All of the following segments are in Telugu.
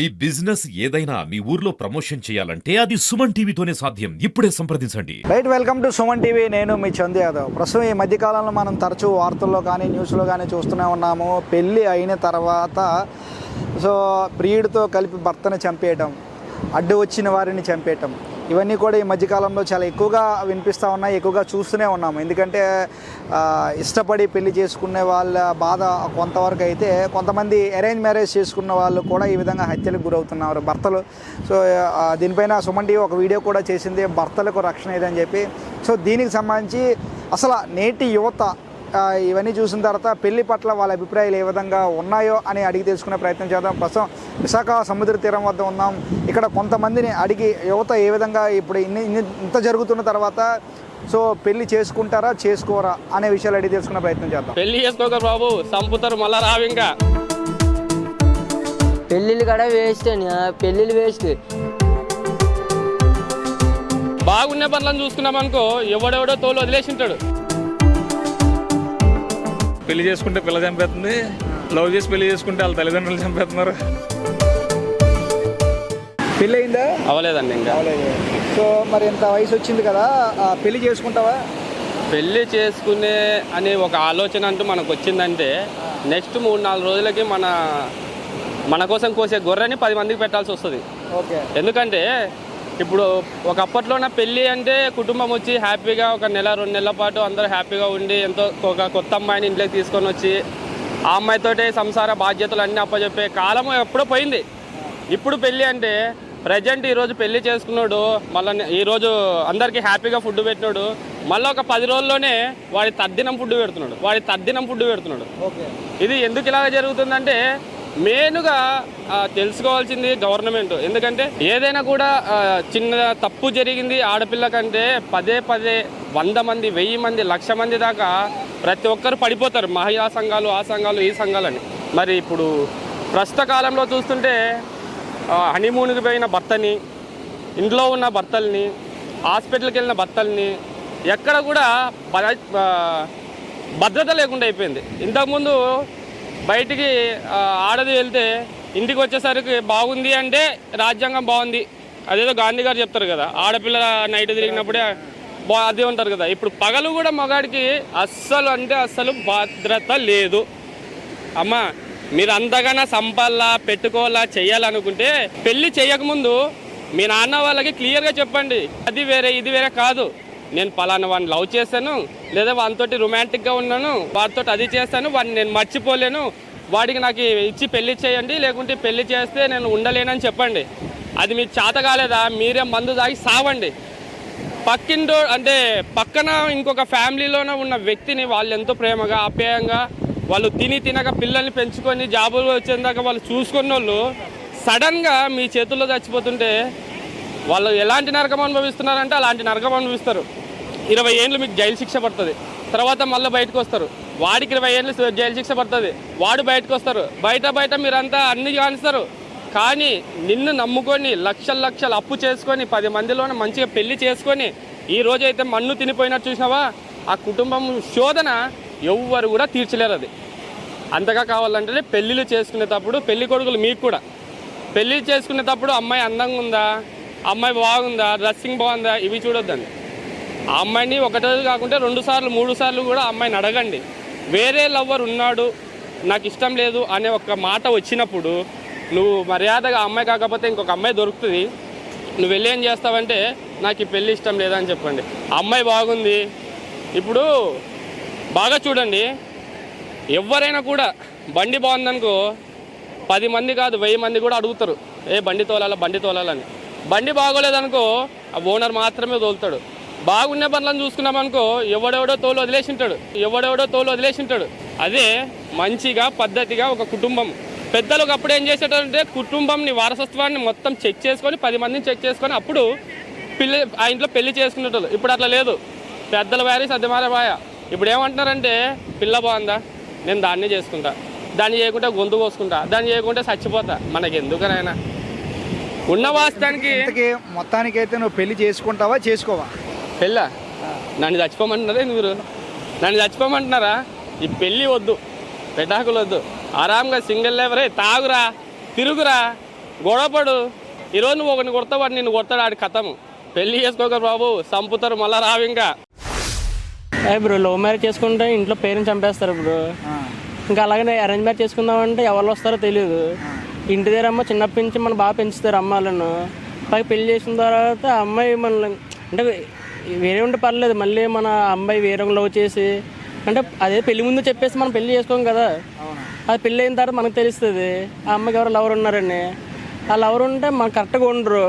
ఈ బిజినెస్ ఏదైనా మీ ఊర్లో ప్రమోషన్ చేయాలంటే అది సుమన్ టీవీతోనే సాధ్యం. ఇప్పుడే సంప్రదించండి. Right welcome to Suman TV. నేను మీ చందు యాదవ్. ప్రస్తుతం ఈ మధ్యకాలంలో మనం తరచూ వార్తల్లో కానీ న్యూస్లో కానీ చూస్తూనే ఉన్నాము. పెళ్ళి అయిన తర్వాత సో ప్రియుడితో కలిపి భర్తను చంపేయటం అడ్డు వచ్చిన వారిని చంపేయటం. ఇవన్నీ కూడా ఈ మధ్యకాలంలో చాలా ఎక్కువగా వినిపిస్తూ ఉన్నాయి ఎక్కువగా చూస్తూనే ఉన్నాము. ఎందుకంటే ఇష్టపడి పెళ్ళి చేసుకునే వాళ్ళ బాధ కొంతవరకు అయితే కొంతమంది అరేంజ్ మ్యారేజ్ చేసుకున్న వాళ్ళు కూడా ఈ విధంగా హత్యలకు గురవుతున్నారు. భర్తలు సో దీనిపైన సుమన్ టీవీ ఒక వీడియో కూడా చేసింది భర్తలకు రక్షణ ఏదని చెప్పి. సో దీనికి సంబంధించి అసలు నేటి యువత ఇవన్నీ చూసిన తర్వాత పెళ్ళి పట్ల వాళ్ళ అభిప్రాయాలు ఏ విధంగా ఉన్నాయో అని అడిగి తెలుసుకునే ప్రయత్నం చేద్దాం. ప్రస్తుతం విశాఖ సముద్ర తీరం వద్ద ఉన్నాం. ఇక్కడ కొంతమందిని అడిగి యువత ఏ విధంగా ఇప్పుడు ఇన్ని ఇన్ని- ఇంత జరుగుతున్న తర్వాత సో పెళ్ళి చేసుకుంటారా చేసుకోరా అనే విషయాలు అడిగి తెలుసుకునే ప్రయత్నం చేద్దాం. పెళ్ళి చేసుకోక బాబు సంపుతారు మళ్ళా రావు ఇంకా. పెళ్ళిళ్ళు కూడా వేస్ట్ అని ఆ, పెళ్ళిళ్ళు వేస్ట్ బాగున్న పనులను చూసుకున్నాం అనుకో ఎవడెవడో తోలు వదిలేసి ఉంటాడు. పెళ్ళి చేసుకుంటే పిల్ల చంపేస్తుంది. లవ్ చేసి పెళ్ళి చేసుకుంటే వాళ్ళ తల్లిదండ్రులు చంపేస్తున్నారు. పెళ్ళి అయిందా అవలేదండి ఇంకా సో మరి ఇంత వయసు వచ్చింది కదా? పెళ్ళి చేసుకుంటావా? పెళ్ళి చేసుకునే అనే ఒక ఆలోచన అంటూ మనకు వచ్చిందంటే నెక్స్ట్ మూడు నాలుగు రోజులకి మన మన కోసం కోసే గొర్రెని పది మందికి పెట్టాల్సి వస్తుంది. ఓకే. ఎందుకంటే ఇప్పుడు ఒక అప్పట్లోన పెళ్ళి అంటే కుటుంబం వచ్చి హ్యాపీగా ఒక నెల రెండు నెలల పాటు అందరూ హ్యాపీగా ఉండి ఎంతో ఒక కొత్త అమ్మాయిని ఇంట్లోకి తీసుకొని వచ్చి ఆ అమ్మాయితోటే సంసార బాధ్యతలు అన్నీ అప్పచెప్పే కాలం ఎప్పుడో పోయింది. ఇప్పుడు పెళ్ళి అంటే ప్రజెంట్ ఈరోజు పెళ్ళి చేసుకున్నాడు మళ్ళీ ఈరోజు అందరికీ హ్యాపీగా ఫుడ్ పెట్టినాడు మళ్ళీ ఒక పది రోజుల్లోనే వాడి తద్దినం ఫుడ్ పెడుతున్నాడు వాడి తద్దినం ఫుడ్ పెడుతున్నాడు. ఓకే. ఇది ఎందుకు ఇలాగ జరుగుతుందంటే మెయిన్గా తెలుసుకోవాల్సింది గవర్నమెంట్. ఎందుకంటే ఏదైనా కూడా చిన్న తప్పు జరిగింది ఆడపిల్ల కంటే పదే పదే వంద మంది వెయ్యి మంది లక్ష మంది దాకా ప్రతి ఒక్కరు పడిపోతారు. మహిళా సంఘాలు ఆ సంఘాలు ఈ సంఘాలని. మరి ఇప్పుడు ప్రస్తుత కాలంలో చూస్తుంటే హనీమూన్కి పోయిన భర్తని ఇంట్లో ఉన్న భర్తల్ని హాస్పిటల్కి వెళ్ళిన భర్తల్ని ఎక్కడ కూడా భద్రత లేకుండా అయిపోయింది. ఇంతకుముందు బయటికి ఆడది వెళ్తే ఇంటికి వచ్చేసరికి బాగుంది అంటే రాజ్యాంగం బాగుంది. అదేదో గాంధీ గారు చెప్తారు కదా ఆడపిల్ల నైట్ తిరిగినప్పుడే బా అదే ఉంటారు కదా. ఇప్పుడు పగలు కూడా మగాడికి అస్సలు అంటే అస్సలు భద్రత లేదు. అమ్మా మీరు అంతగానో సంపాలా పెట్టుకోవాలా చేయాలనుకుంటే పెళ్ళి చేయకముందు మీ నాన్న వాళ్ళకి క్లియర్గా చెప్పండి. అది వేరే ఇది వేరే కాదు. నేను పలానా వాడిని లవ్ చేశాను లేదా వానితోటి రొమాంటిక్గా ఉన్నాను వాడితో అది చేస్తాను వాడిని నేను మర్చిపోలేను. వాడికి నాకు ఇచ్చి పెళ్ళి చేయండి లేకుంటే పెళ్ళి చేస్తే నేను ఉండలేనని చెప్పండి. అది మీకు చేత కాలేదా? మీరే మందు తాగి సావండి. పక్కింటో అంటే పక్కన ఇంకొక ఫ్యామిలీలోనే ఉన్న వ్యక్తిని వాళ్ళు ఎంతో ప్రేమగా ఆప్యాయంగా వాళ్ళు తిని తినక పిల్లల్ని పెంచుకొని జాబులు వచ్చేదాకా వాళ్ళు చూసుకున్న వాళ్ళు సడన్గా మీ చేతుల్లో చచ్చిపోతుంటే వాళ్ళు ఎలాంటి నరకం అనుభవిస్తున్నారంటే అలాంటి నరకం అనుభవిస్తారు. ఇరవై ఏళ్ళు మీకు జైలు శిక్ష పడుతుంది. తర్వాత మళ్ళీ బయటకు వస్తారు. వాడికి ఇరవై ఏళ్ళు జైలు శిక్ష పడుతుంది. వాడు బయటకు వస్తారు. బయట బయట మీరంతా అన్ని కానిస్తారు. కానీ నిన్ను నమ్ముకొని లక్షల లక్షలు అప్పు చేసుకొని పది మందిలోనే మంచిగా పెళ్ళి చేసుకొని ఈ రోజైతే మన్ను తినిపోయినట్టు చూసినావా? ఆ కుటుంబం శోధన ఎవ్వరు కూడా తీర్చలేరు అది. అంతగా కావాలంటే పెళ్ళిళ్ళు చేసుకునేటప్పుడు పెళ్ళి కొడుకులు మీకు కూడా. పెళ్ళి చేసుకునేటప్పుడు అమ్మాయి అందంగా ఉందా? అమ్మాయి బాగుందా? డ్రెస్సింగ్ బాగుందా? ఇవి చూడొద్దండి. ఆ అమ్మాయిని ఒకటే కాకుండా రెండు సార్లు మూడు సార్లు కూడా అమ్మాయిని అడగండి. వేరే లవ్వర్ ఉన్నాడు నాకు ఇష్టం లేదు అనే ఒక మాట వచ్చినప్పుడు నువ్వు మర్యాదగా అమ్మాయి కాకపోతే ఇంకొక అమ్మాయి దొరుకుతుంది. నువ్వు వెళ్ళి ఏం చేస్తావంటే నాకు ఈ పెళ్ళి ఇష్టం లేదని చెప్పండి. అమ్మాయి బాగుంది. ఇప్పుడు బాగా చూడండి. ఎవరైనా కూడా బండి బాగుందనుకో పది మంది కాదు వెయ్యి మంది కూడా అడుగుతారు. ఏ బండి తోలాలా బండి తోలాలని. బండి బాగోలేదనుకో ఆ ఓనర్ మాత్రమే తోలుతాడు. బాగున్న పనులను చూసుకున్నామనుకో ఎవడెవడో తోలు వదిలేసి ఉంటాడు ఎవడెవడో తోలు వదిలేసి ఉంటాడు అదే మంచిగా పద్ధతిగా ఒక కుటుంబం. పెద్దలు ఒకప్పుడు ఏం చేసేటంటే కుటుంబంని వారసత్వాన్ని మొత్తం చెక్ చేసుకొని పది మందిని చెక్ చేసుకొని అప్పుడు పిల్లి ఆ ఇంట్లో పెళ్ళి చేసుకునేటోళ్ళు. ఇప్పుడు అట్లా లేదు. పెద్దల వారి సద్దమార బాయ ఇప్పుడు ఏమంటున్నారంటే పిల్ల బాగుందా? నేను దాన్నే చేసుకుంటా. దాన్ని చేయకుంటే గొంతు కోసుకుంటా. దాన్ని చేయకుంటే చచ్చిపోతా. మనకి ఎందుకనైనా ఉన్న వాస్తవానికి ఇంతకీ మొత్తానికైతే నువ్వు పెళ్ళి చేసుకుంటావా చేసుకోవా? పెళ్ళ? నన్ను చచ్చిపోమంటున్నారా మీరు? నన్ను చచ్చిపోమంటున్నారా? ఈ పెళ్ళి వద్దు పెటాకులు వద్దు. ఆరాంగా సింగిల్ లేవరే తాగురా తిరుగురా గొడవపడు. ఈరోజు నువ్వు ఒకరిని కొడతావు వాడు నిన్ను కొడతాడు ఆడి కథము. పెళ్ళి చేసుకోక బాబు చంపుతారు మళ్ళా రావు ఇంకా. బ్రో లవ్ మ్యారేజ్ చేసుకుంటే ఇంట్లో పేరెంట్స్ చంపేస్తారు బ్రో. ఇంకా అలాగే అరేంజ్ మ్యారేజ్ చేసుకుందామంటే ఎవరు వస్తారో తెలియదు. ఇంటి దగ్గర అమ్మ చిన్నప్పటి నుంచి మనం బాగా పెంచుతారు అమ్మాలను పైకి పెళ్ళి చేసిన తర్వాత అమ్మాయి మనల్ని అంటే వేరే ఉంటే పర్లేదు మళ్ళీ మన అమ్మాయి వేరే లవ్ చేసి అంటే అదే పెళ్ళి ముందు చెప్పేసి మనం పెళ్ళి చేసుకోం కదా. అది పెళ్ళి అయిన తర్వాత మనకు తెలుస్తుంది ఆ అమ్మాయికి ఎవరో లవర్ ఉన్నారని. ఆ లవర్ ఉంటే మనకు కరెక్ట్గా ఉండరు.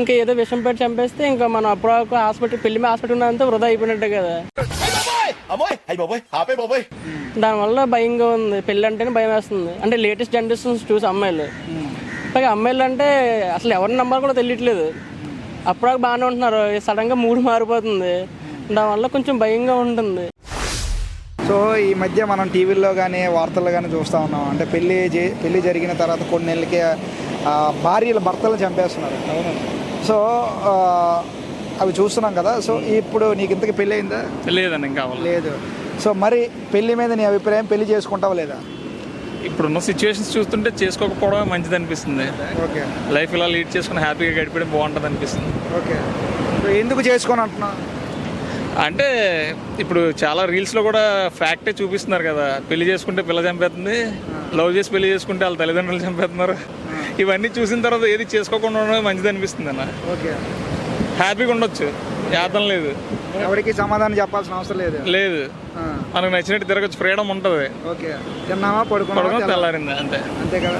ఇంకా ఏదో విషయం పెట్టి చంపేస్తే ఇంకా మనం అప్పుడు హాస్పిటల్ పెళ్ళి మీద హాస్పిటల్ ఉన్నంత వృధా అయిపోయినట్టే కదా. దానివల్ల భయంగా ఉంది. పెళ్ళి అంటేనే భయం వేస్తుంది అంటే లేటెస్ట్ జనరేషన్స్ చూసి అమ్మాయిలు. పైగా అమ్మాయిలు అంటే అసలు ఎవరిని నమ్మాలో కూడా తెలియట్లేదు. అప్పుడు బాగానే ఉంటున్నారు. సడన్గా మూడు మారిపోతుంది. దానివల్ల కొంచెం భయంగా ఉంటుంది. సో ఈ మధ్య మనం టీవీల్లో కానీ వార్తల్లో కానీ చూస్తూ ఉన్నాం. అంటే పెళ్ళి చే- పెళ్ళి జరిగిన తర్వాత కొన్ని నెలలకి భార్యల భర్తలు చంపేస్తున్నారు. సో ఆ, అవి చూస్తున్నాం కదా సో ఇప్పుడు నీకు ఇంతకు పెళ్ళి అయిందా? లేదండి ఇంకా అవ్వలేదు. లేదు. సో మరి పెళ్ళి మీద నీ అభిప్రాయం పెళ్ళి చేసుకుంటావా లేదా? ఇప్పుడున్న సిచ్యువేషన్స్ చూస్తుంటే చేసుకోకపోవడమే మంచిది అనిపిస్తుంది. ఓకే. లైఫ్ ఇలా లీడ్ చేసుకుని హ్యాపీగా గడిపడం బాగుంటుంది అనిపిస్తుంది. ఓకే. సో ఎందుకు చేసుకొని అంటున్నావు? అంటే ఇప్పుడు చాలా రీల్స్లో కూడా ఫ్యాక్టే చూపిస్తున్నారు కదా పెళ్ళి చేసుకుంటే పిల్ల చంపేస్తుంది లవ్ చేసి పెళ్ళి చేసుకుంటే వాళ్ళ తల్లిదండ్రులు చంపేస్తున్నారు. ఇవన్నీ చూసిన తర్వాత ఏది చేసుకోకుండా ఉండడమే మంచిది అనిపిస్తుంది అన్న. ఓకే. హ్యాపీగా ఉండొచ్చు. యాదం లేదు. ఎవరికి సమాధానం చెప్పాల్సిన అవసరం లేదు. లేదు. మనకు నచ్చినట్టు తిరగచ్చు. ఫ్రీడమ్ ఉంటుంది. ఓకే. తిన్నామా? తెల్లారింది. అంతే. అంతే కదా.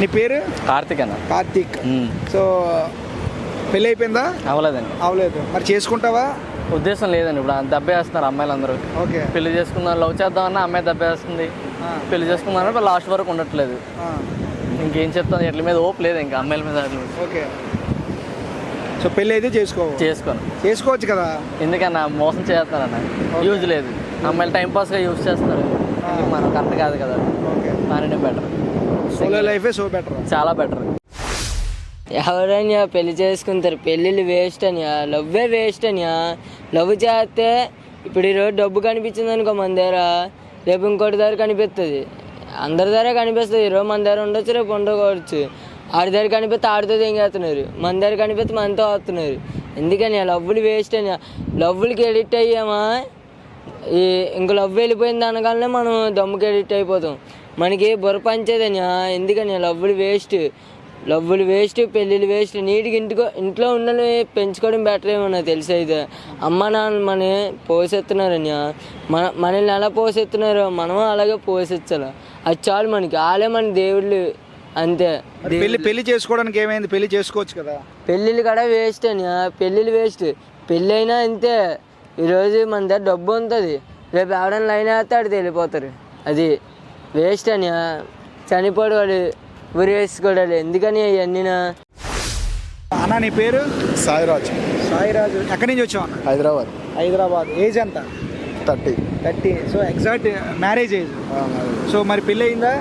నీ పేరు? కార్తీక్ అన్న. కార్తీక్. సో పెళ్ళి అయిపోయిందా అవ్వలేదండి అవలేదు. మరి చేసుకుంటావా? ఉద్దేశం లేదండి. ఇప్పుడు దెబ్బేస్తున్నారు అమ్మాయిలు అందరూ ఓకే. పెళ్ళి చేసుకుందాం లవ్ చేద్దామన్నా అమ్మాయి దెబ్బేస్తుంది పెళ్ళి చేసుకుందామన్నా లాస్ట్ వరకు ఉండట్లేదు. ఇంకేం చెప్తాను ఎట్ల మీద ఓపు లేదు ఇంకా అమ్మాయిల మీద. ఓకే. సో పెళ్ళి అయితే చేసుకో. చేసుకోను. చేసుకోవచ్చు కదా? ఎందుకన్నా మోసం చేస్తున్నారన్న యూజ్ లేదు. అమ్మాయిలు టైం పాస్గా యూజ్ చేస్తున్నారు ఇది మనం కరెక్ట్ కాదు కదా? ఓకే. మానే బెటర్ సోలో లైఫే సో బెటర్ చాలా బెటర్ ఎవరైనా పెళ్ళి చేసుకుంటారు? పెళ్ళిళ్ళు వేస్ట్ అని లవ్వే వేస్ట్ అని లవ్ చేస్తే ఇప్పుడు ఈరోజు డబ్బు కనిపించింది అనుకో మన దగ్గర. రేపు ఇంకోటి దగ్గర కనిపిస్తుంది. అందరి దగ్గర కనిపిస్తుంది. ఈరోజు మన దగ్గర ఉండొచ్చు రేపు ఉండకపోవచ్చు ఆడి దగ్గర కనిపిస్తే ఆడితో తెంగేస్తున్నారు మన దగ్గర కనిపిస్తే మనతో వస్తున్నారు ఎందుకని? ఆ లవ్వులు వేస్ట్ అని. లవ్వులకి ఎడిట్ అయ్యామా? ఈ ఇంక లవ్ వెళ్ళిపోయింది అనగానే మనం దమ్ముకి ఎడిట్ అయిపోతాం. మనకి బుర్ర పంచేదని? ఎందుకని? లవ్వులు వేస్ట్. లవ్వులు వేస్ట్ పెళ్ళిళ్ళు వేస్ట్. నీటికి ఇంటికో ఇంట్లో ఉన్నవి పెంచుకోవడం బెటర్ ఏమో నాకు తెలిసి అయితే. అమ్మ నాన్న మన పోసెత్తున్నారని. మన మనల్ని ఎలా పోసెత్తున్నారో మనం అలాగే పోసెచ్చాలి అది చాలు మనకి. వాళ్ళే మన దేవుళ్ళు. అంతే. పెళ్ళి పెళ్ళి చేసుకోవడానికి ఏమైంది? పెళ్ళి చేసుకోవచ్చు కదా. పెళ్ళిళ్ళు కూడా వేస్ట్ అని పెళ్ళిళ్ళు వేస్ట్. పెళ్ళి అయినా అంతే. ఈరోజు మన దగ్గర డబ్బు ఉంటుంది. రేపు ఎవడైనా లైన్ వేస్తే ఆడితే వెళ్ళిపోతారు. అది వేస్ట్ అని చనిపోడు వాడు ఉరి వేసుకోవడాలి ఎందుకని అవన్నీ అన్న నీ పేరు? సాయిరాజ్. సాయిరాజు. ఎక్కడి నుంచి వచ్చావు హైదరాబాద్. హైదరాబాద్. ఏజ్ ఎంత? Thirty. Thirty. So exact marriage age. So మరి పెళ్ళి అయిందా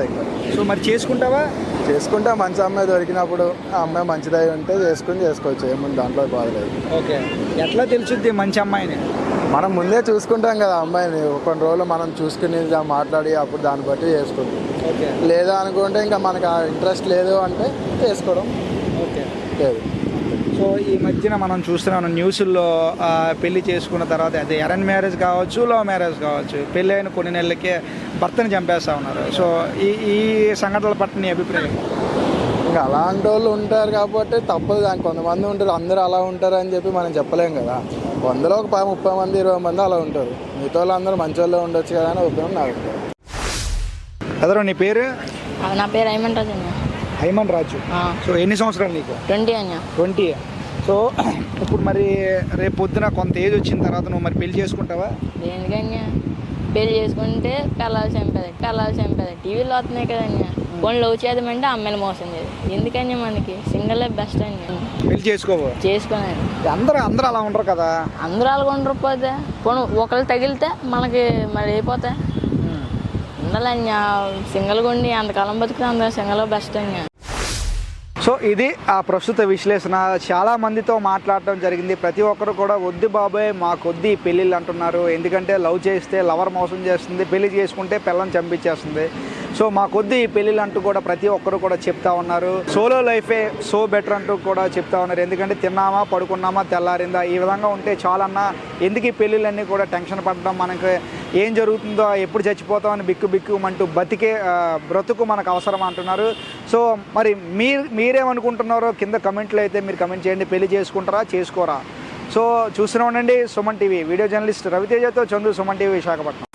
ఇక్కడ సో మరి చేసుకుంటావా? చేసుకుంటే మంచి అమ్మాయి దొరికినప్పుడు ఆ అమ్మాయి మంచిదై ఉంటే చేసుకుని చేసుకోవచ్చు. ఏముంది? దాంట్లో బాధ లేదు. ఓకే. ఎట్లా తెలుసుద్ది మంచి అమ్మాయిని? మనం ముందే చూసుకుంటాం కదా అమ్మాయిని. కొన్ని రోజులు మనం చూసుకుని దా- మాట్లాడి అప్పుడు దాన్ని బట్టి చేసుకుంటాం ఓకే. లేదా అనుకుంటే ఇంకా మనకు ఆ ఇంట్రెస్ట్ లేదు అంటే చేసుకోవడం. ఓకే. లేదు. సో ఈ మధ్యన మనం చూస్తున్నాం న్యూస్లో పెళ్ళి చేసుకున్న తర్వాత అదే అరేంజ్ మ్యారేజ్ కావచ్చు లవ్ మ్యారేజ్ కావచ్చు పెళ్ళి అయిన కొన్ని నెలలకే భర్తని చంపేస్తా ఉన్నారు. సో ఈ ఈ సంఘటనల పట్ల నీ అభిప్రాయం? ఇంకా అలాంటి వాళ్ళు ఉంటారు కాబట్టి తప్పదు. దానికి కొంతమంది ఉంటారు అందరూ అలా ఉంటారు అని చెప్పి మనం చెప్పలేం కదా. వందలో ఒక పది ముప్పై మంది ఇరవై మంది అలా ఉంటారు. మిగతా వాళ్ళు అందరూ మంచి వాళ్ళే ఉండొచ్చు కదా అని ఒపీనియన్ నాకు నీ పేరు? నా పేరు అన్న హైమన్ రాజు. సో ఎన్ని సంవత్సరాలు నీకు? ట్వంటీ అన్న. ట్వంటీ. సో ఇప్పుడు మరి రేపు పొద్దున కొంత ఏజ్ వచ్చిన తర్వాత నువ్వు మరి పెళ్ళి చేసుకుంటావా? దేనికన్నా? పెళ్ళి చేసుకుంటే పిల్లలు చంపేది పిల్లలు చంపేది. టీవీలో వస్తున్నాయి కదన్నా. ఫోన్ లవ్ చేద్దామంటే అమ్మాయిలు మోసం చేయదు ఎందుకన్నా మనకి? సింగిల్ బెస్ట్ అని పెళ్ళి చేసుకోవు? చేసుకున్నాను అందరూ అందరూ అలా ఉండరు కదా? అందరూ అలాగొండరు పోతే. పోను ఒకళ్ళు తగిలితే మనకి మరి అయిపోతే ఉండాలన్నా సింగిల్గా ఉండి అంతకాలం బతుకుతే అంత సింగల్ బెస్ట్ అన్నా సో ఇది ఆ ప్రస్తుత విశ్లేషణ. చాలా మందితో మాట్లాడటం జరిగింది. ప్రతి ఒక్కరు కూడా వద్దు బాబాయ్ మాకొద్ది పెళ్ళిళ్ళు అంటున్నారు. ఎందుకంటే లవ్ చేస్తే లవర్ మోసం చేస్తుంది పెళ్ళి చేసుకుంటే పిల్లని చంపించేస్తుంది. సో మా కొద్ది ఈ పెళ్ళిళ్ళు అంటూ కూడా ప్రతి ఒక్కరు కూడా చెప్తా ఉన్నారు. సోలో లైఫే సో బెటర్ అంటూ కూడా చెప్తా ఉన్నారు. ఎందుకంటే తిన్నామా పడుకున్నామా తెల్లారిందా ఈ విధంగా ఉంటే చాలన్నా ఎందుకు ఈ పెళ్ళిళ్ళన్నీ కూడా టెన్షన్ పడడం మనకి ఏం జరుగుతుందో ఎప్పుడు చచ్చిపోతామని బిక్కు బిక్కుమంటూ బతికే బ్రతుకు మనకు అవసరం అంటున్నారు. సో మరి మీరు మీరేమనుకుంటున్నారో కింద కమెంట్లు అయితే మీరు కమెంట్ చేయండి. పెళ్ళి చేసుకుంటారా చేసుకోరా? సో చూస్తూనే ఉండండి సుమన్ టీవీ. వీడియో జర్నలిస్ట్ రవితేజతో చందు సుమన్ టీవీ విశాఖపట్నం.